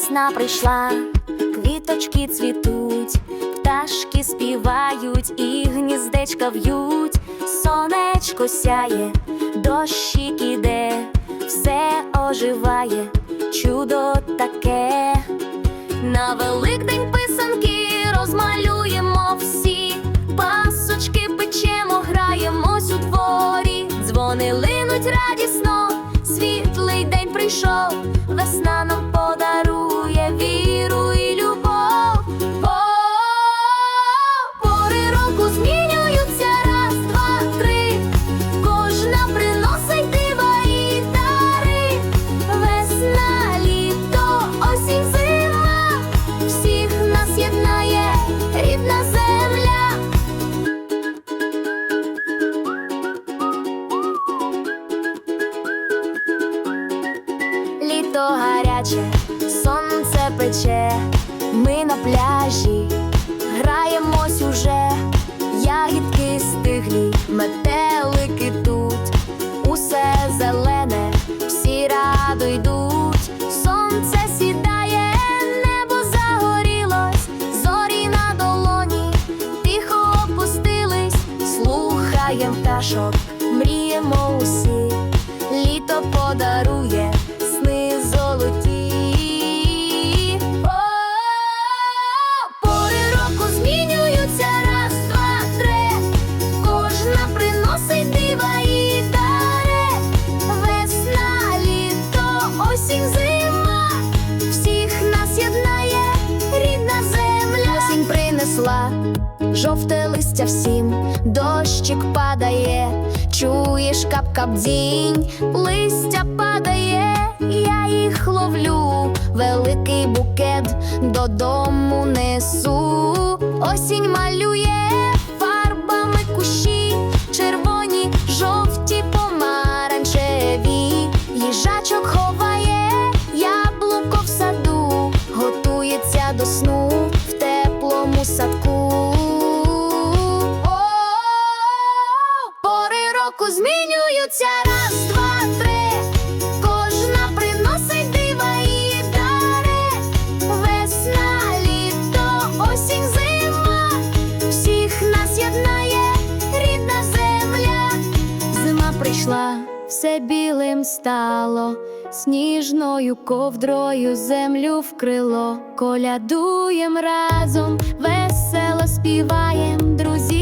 Весна прийшла, квіточки цвітуть, пташки співають і гніздечка в'ють, сонечко сяє, дощик іде, все оживає, чудо таке. На Великдень писанки розмалюємо всі, пасочки печемо, граємось у дворі, дзвони линуть радісно, світлий день прийшов, весна гаряче, сонце пече, ми на пляжі, граємось уже, ягідки стиглі, метелики тут, усе зелене, всі радо йдуть, сонце сідає, небо загорілось, зорі на долоні, тихо опустились, слухаєм пташок, мріємо усі, літо подарує принесла жовте листя всім, дощик падає, чуєш кап-кап дзінь, листя падає, я їх ловлю, великий букет додому несу, осінь малює фарбами кущі, червоні, жовті, помаранчеві, їжачок ховає яблуко в саду, готується до сну садку. Пори року змінюються раз, два, три. Кожна приносить дива і дари. Весна, літо, осінь, зима. Всіх нас єднає рідна земля. Зима прийшла, все білим стало, сніжною ковдрою землю вкрило, колядуєм разом, весело співаєм друзів